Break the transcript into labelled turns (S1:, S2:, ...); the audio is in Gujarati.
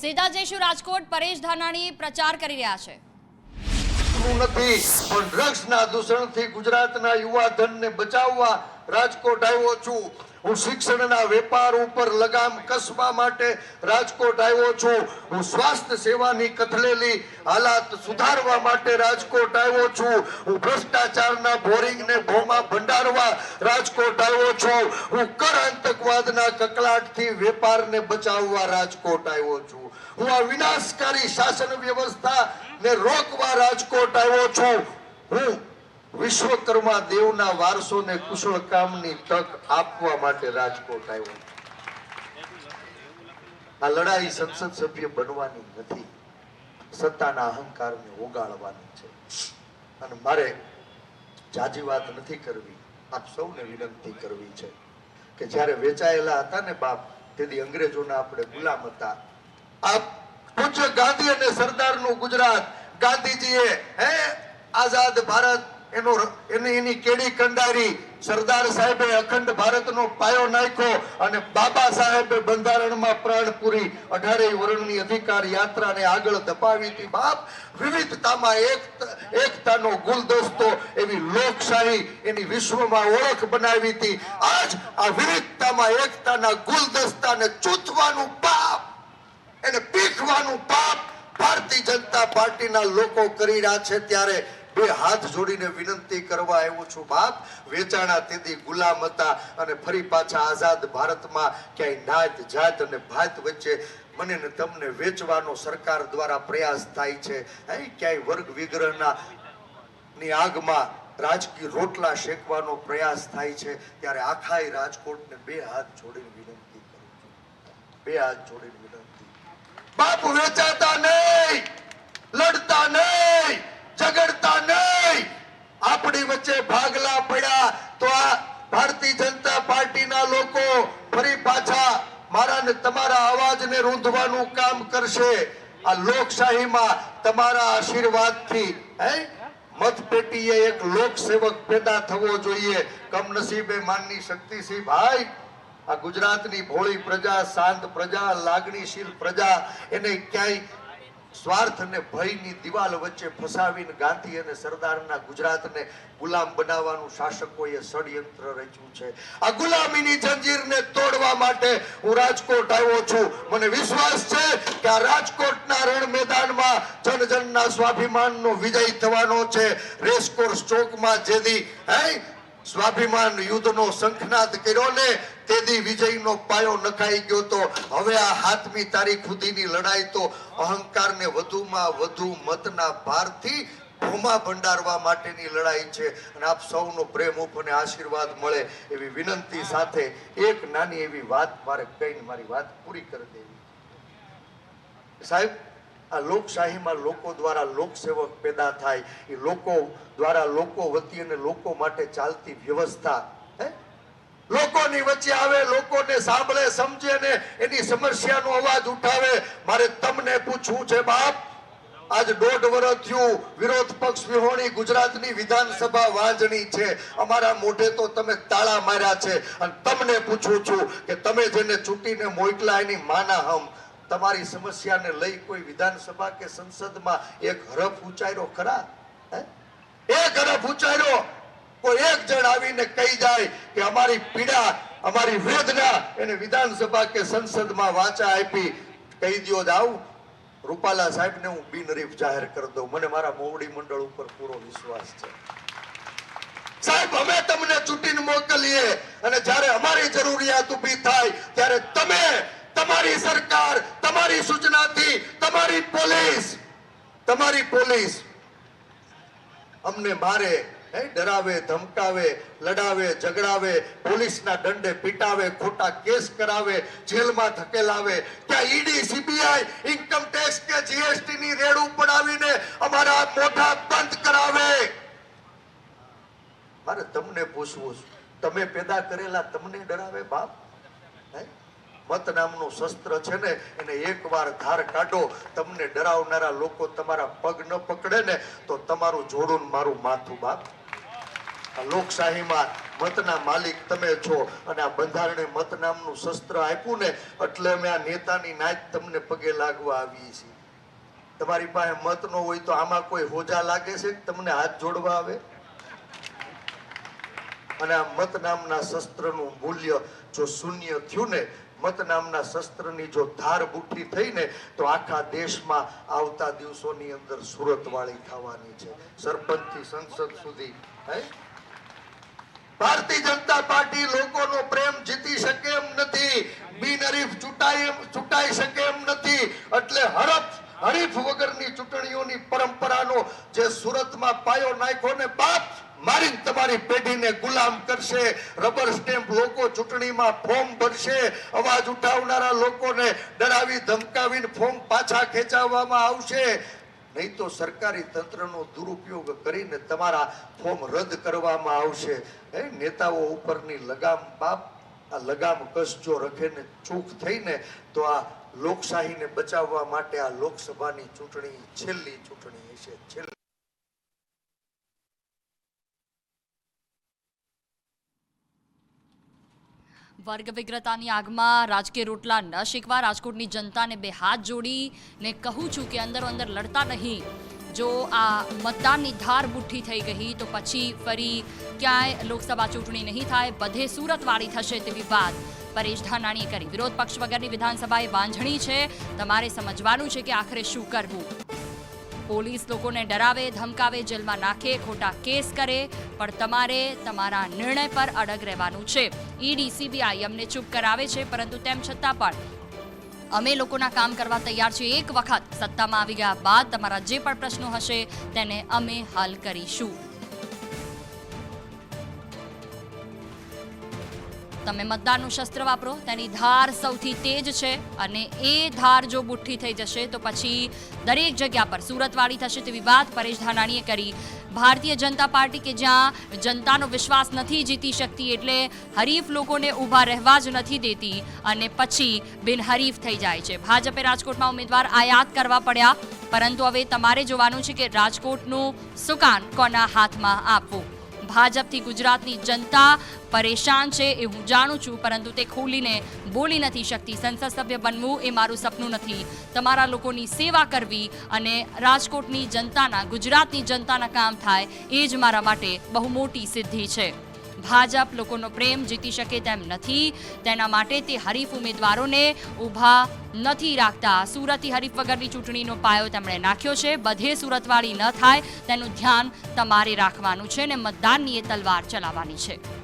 S1: સીધા જઈશું રાજકોટ, પરેશ ધાનાણી પ્રચાર કરી રહ્યા છે.
S2: નથી, પણ ડ્રગ્સના દૂષણથી ગુજરાતના યુવા ધનને બચાવવા રાજકોટ આવ્યો છું. હું શિક્ષણના વેપાર ઉપર લગામ કસવા માટે રાજકોટ આવ્યો છું. હું સ્વાસ્થ્ય સેવાની કથલેલી હાલાત સુધારવા માટે રાજકોટ આવ્યો છું. હું ભ્રષ્ટાચારના બોરિંગને ભોમાં ભંડારવા રાજકોટ આવ્યો છું. હું કર આતંકવાદના કકલાટથી વેપારને બચાવવા રાજકોટ આવ્યો છું. હું આ વિનાશકારી શાસન વ્યવસ્થાને રોકવા રાજકોટ આવ્યો છું. હું વિશ્વકર્મા દેવના વારસોને કુશળ કામની તક આપવા માટે રાજકોટ આવ્યો. આ લડાઈ સંસદ સભ્ય બનવાની નથી. સત્તાના અહંકારને ઓગાળવાની છે. અને મારે જાજી વાત નથી કરવી. આપ સૌને વિનંતી કરવી છે કે જ્યારે વેચાયેલા હતા ને બાપ, તેથી અંગ્રેજોના આપણે ગુલામ હતા. આપ પૂજ્ય ગાંધી અને સરદારનું ગુજરાત. ગાંધીજીએ, હે આઝાદ ભારત એનો કેડી કંડારી સરદાર સાહેબે અખંડ ભારતનો પાયો નાખ્યો અને બાબા સાહેબે બંધારણમાં પ્રાણ પૂરી અઢારે વર્ણની અધિકાર યાત્રાને આગળ ધપાવી હતી. બાપ, વિવિધતામાં એક એકતાનો ગુલદસ્તો એવી લોકશાહી એની વિશ્વમાં ઓળખ બનાવી હતી. આજ આ વિવિધતામાં એકતાના ગુલદસ્તાને ચૂથવાનું પાપ, એને પીખવાનું પાપ ભારતીય જનતા પાર્ટીના લોકો કરી રહ્યા છે ત્યારે બે હાથ જોડીને વિનંતી કરવા આવ્યો છું, બાપ. વેચાણા તેથી ગુલામ હતા અને ફરી પાછા આઝાદ ભારતમાં ક્યાંય નાત જાત અને ભાત વચ્ચે મને ને તમને વેચવાનો સરકાર દ્વારા પ્રયાસ થાય છે. ક્યાંય વર્ગ વિગ્રહના ની આગમાં રાજકીય રોટલા શેકવાનો પ્રયાસ થાય છે, ત્યારે આખાય રાજકોટને બે હાથ જોડીને વિનંતી કરું છું. બે હાથ જોડીને વિનંતી. બાપ વેચાતા નહીં લડતા નહીં ઝઘડતા નહીં આપણી વચ્ચે ભાગલા પડ્યા તો આ ભારતીય જનતા પાર્ટીના લોકો ફરી પાછા મારા ને તમારા અવાજને રૂંધવાનું કામ કરશે. આ લોકશાહીમાં તમારા આશીર્વાદથી, હે? મતપેટીએ એક લોકસેવક પેદા થવો જોઈએ. કમનસીબે માનની શક્તિસિંહ ભાઈ. આ ગુજરાતની ભોળી પ્રજા, શાંત પ્રજા, લાગણીશીલ પ્રજા, એને ક્યાંય સ્વાર્થ અને ભયની દિવાલ વચ્ચે ફસાવીને ગાંધી અને સરદારના ગુજરાતને ગુલામ બનાવવાનું શાસકોએ ષડયંત્ર રચ્યું છે. આ ગુલામીની જંજીરને તોડવા માટે હું રાજકોટ આવ્યો છું. મને વિશ્વાસ છે કે આ રાજકોટના રણ મેદાનમાં જનજનના સ્વાભિમાનનો વિજય થવાનો છે. રેસકોર્સ ચોકમાં જેદી, હે? સ્વાભિમાન યુદ્ધનો શંખનાદ કર્યો ને તેથી વિજયનો પાયો નખાઈ ગયો તો હવે આ હાથમી તારીખ સુધીની લડાઈ તો અહંકારને વધુમાં વધુ મતના ભારથી ભૂમા ભંડારવા માટેની લડાઈ છે. અને આપ સૌનો પ્રેમ અને આશીર્વાદ મળે એવી વિનંતી સાથે એક નાની એવી વાત મારે કહીને મારી વાત પૂરી કરી દેવી. સાહેબ આ લોકશાહીમાં લોકો દ્વારા લોકસેવક પેદા થાય, એ લોકો દ્વારા લોકો વતી અને લોકો માટે ચાલતી વ્યવસ્થા લોકોની વચ્ચે આવે, લોકોને સાંભળે, સમજે ને એની સમસ્યાનો અવાજ ઉઠાવે. મારે તમને પૂછવું છે, બાપ, આજ દોઢ વર્ષ થયું, વિરોધ પક્ષ વિહોણી ગુજરાતની વિધાનસભા વાંજણી છે. અમારા મોઢે તો તમે તાળા માર્યા છે. અને તમને પૂછું છું કે તમે જેને ચૂંટીને મોકલા એની માના હમ. તમારી સમસ્યાને લઈ કોઈ વિધાનસભા કે સંસદમાં એક હરફ ઉચ્ચાર્યો ખરા? એક હરફ ઉચ્ચાર્યો. કોઈ એક જણ આવીને કહી જાય કે અમારી પીડા, અમારી વેદના એને વિધાનસભા કે સંસદમાં વાંચા આપી કહી દ્યો જાવ રૂપાલા સાહેબને હું બિનરીફ જાહેર કરી દઉં. મને મારા મોવડી મંડળ ઉપર પૂરો વિશ્વાસ છે. સાહેબ, અમે તમને ચૂંટીને મોકલીએ અને જ્યારે અમારી જરૂરિયાત ઊભી થાય, ત્યારે તમે તમારી સરકાર તમારી સૂચનાથી તમારી પોલીસ તમારી પોલીસ અમને મારે ડરાવે, ધમકાવે, લડાવે, ઝઘડાવે, પોલીસના દંડે પીટાવે, ખોટા કેસ કરાવે, જેલમાં ધકેલાવે, ત્યાં ઈડી, સીબીઆઈ ઇન્કમ ટેક્સ કે જીએસટી ની રેડ ઉપડાવીને અમારા મોઢા બંધ કરાવે. મારે તમને પૂછવું તમે પેદા કરેલા તમને ડરાવે બાપ? હે? મત નામનું શસ્ત્ર છે ને, એને એકવાર ધાર કાઢો, તમને ડરાવનારા લોકો તમારા પગ ન પકડે ને, તો તમારું જોડું મારું માથું બાપ. લોકશાહીમાં મતના માલિક તમે છો અને આ બંધારણે મત નામનું શસ્ત્ર આપ્યું ને, એટલે અમે આ નેતાની નાચ તમને પગે લાગવા આવીએ છીએ. તમારી પાસે મત નો હોય તો આમાં કોઈ હોજા લાગે છે તમને હાથ જોડવા આવે? અને આ મત નામના શસ્ત્રનું મૂલ્ય જો શૂન્ય થયું ને મત નામના શસ્ત્રની જો ધાર બુઠ્ઠી થઈ ને, તો આખા દેશમાં આવતા દિવસોની અંદર સુરતવાળી થવાની છે. સરપંચથી સંસદ સુધી ભારતીય જનતા પાર્ટી લોકોનો પ્રેમ જીતી શકે એમ નથી. બિનહરીફ ચૂંટાઈ ચૂંટાઈ શકે એમ નથી. એટલે હરફ હરીફ વગરની ચૂંટણીઓની પરંપરાનો જે સુરતમાં પાયો નાખ્યો ને, બાપ મારી તમારી પેઢીને ગુલામ કરશે. રબર સ્ટેમ્પ લોકો ચૂંટણીમાં ફોર્મ ભરશે. અવાજ ઉઠાવનારા લોકોને ડરાવી ધમકાવીને ફોર્મ પાછા ખેંચાવવામાં આવશે. નહીં તો સરકારી તંત્રનો દુરુપયોગ કરીને તમારા ફોર્મ રદ કરવામાં આવશે. એ નેતાઓ ઉપરની લગામ બાપ, આ લગામ કસ જો રખેને ચૂક થઈને તો આ લોકશાહીને બચાવવા માટે આ લોકસભાની ચૂંટણી છેલ્લી ચૂંટણી હશે. છેલ્લી
S1: વર્ગ વિગ્રતાની આગમાં રાજકીય રોટલા ન શીખવા રાજકોટની જનતાને બે હાથ જોડીને કહું છું કે અંદરો અંદર લડતા નહીં. જો આ મતદાનની ધાર બુઠ્ઠી થઈ ગઈ તો પછી ફરી ક્યાંય લોકસભા ચૂંટણી નહીં થાય, બધે સુરતવાળી થશે તેવી વાત. પરેશ ધાનાણીએ કરી. વિરોધ પક્ષ વગરની વિધાનસભાએ વાંઝણી છે. તમારે સમજવાનું છે કે આખરે શું કરવું. પોલીસ લોકોને ડરાવે, ધમકાવે, જેલમાં નાખે, ખોટા કેસ કરે, પણ તમારે તમારા નિર્ણય પર અડગ રહેવાનું છે. ઈડી, સીબીઆઈ અમને ચૂપ કરાવે છે, પરંતુ તેમ છતાં પણ અમે લોકોના કામ કરવા તૈયાર છીએ. એક વખત સત્તામાં આવી ગયા બાદ તમારા જે પણ પ્રશ્નો હશે તેને અમે હલ કરીશું. તમે મતદાનનું શસ્ત્ર વાપરો, તેની ધાર સૌથી તેજ છે અને એ ધાર જો બુઠ્ઠી થઈ જશે તો પછી દરેક જગ્યા પર સુરતવાળી થશે તેવી વાત પરેશ ધાનાણીએ કરી. ભારતીય જનતા પાર્ટી કે જ્યાં જનતાનો વિશ્વાસ નથી જીતી શકતી એટલે હરીફ લોકોને ઊભા રહેવા જ નથી દેતી અને પછી બિનહરીફ થઈ જાય છે. ભાજપે રાજકોટમાં ઉમેદવાર આયાત કરવા પડ્યા, પરંતુ હવે તમારે જોવાનું છે કે રાજકોટનું સુકાન કોના હાથમાં આપવું? ભાજપથી ગુજરાતની જનતા પરેશાન છે એ હું જાણું છું, પરંતુ તે ખોલીને બોલી નથી શકતી. સંસદ સભ્ય બનવું એ મારું સપનું નથી. તમારા લોકોની સેવા કરવી અને રાજકોટની જનતાના, ગુજરાતની જનતાના કામ થાય એ જ મારા માટે બહુ મોટી સિદ્ધિ છે. ભાજપ લોકોનો પ્રેમ જીતી શકે તેમ નથી. તેના માટે તે હરીફ ઉમેદવારોને ઊભા નથી રાખતા. સુરતથી હરીફ વગરની ચૂંટણીનો પાયો તેમણે નાખ્યો છે. બધે સુરતવાળી ન થાય. તેનું ધ્યાન તમારે રાખવાનું છે અને મતદાનની એ તલવાર ચલાવવાની છે.